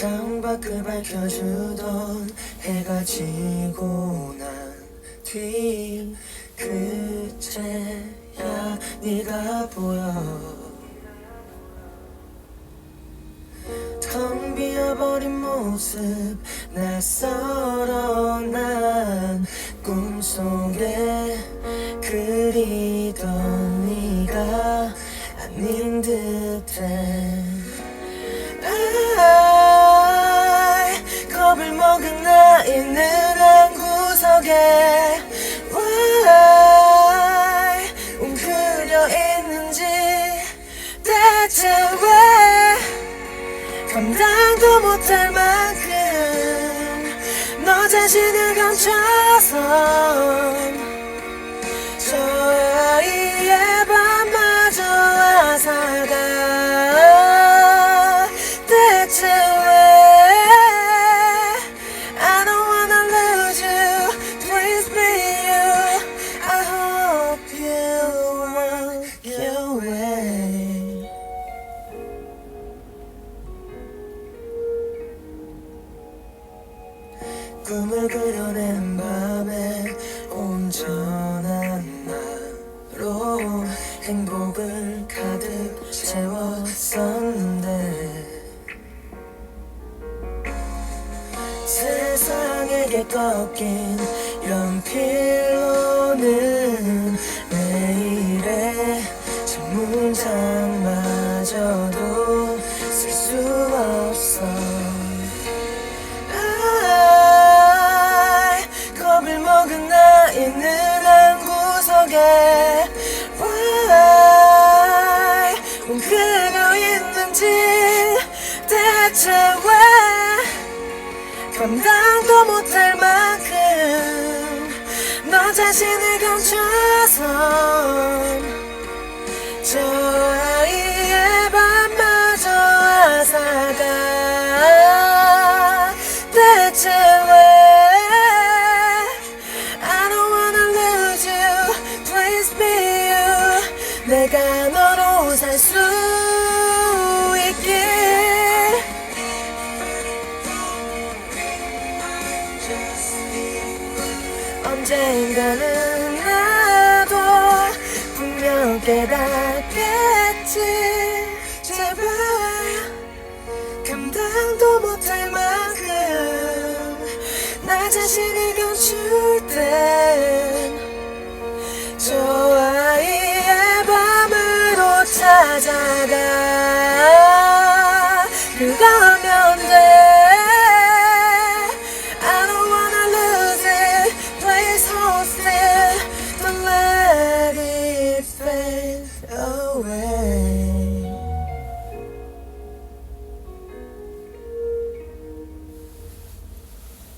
창밖을 밝혀주던 해가 지고 난 뒤 그제야 네가 보여. 텅 비어버린 모습 낯설어 난 꿈속에 그리던 네가 아닌 듯해 감당도 못할 만큼 너 자신을 감춰서 꿈을 그려낸 밤에 온전한 나로 행복을 가득 채웠었는데 세상에게 꺾인 연필로는 내일의 첫 문장마저도 내가 너로 살 수 있길 언젠가는 나도 분명 깨닫겠지. 제발 감당도 못할 만큼 나 자신을 감출 땐 찾아가 그가 하면 돼 I don't wanna lose it Please hold me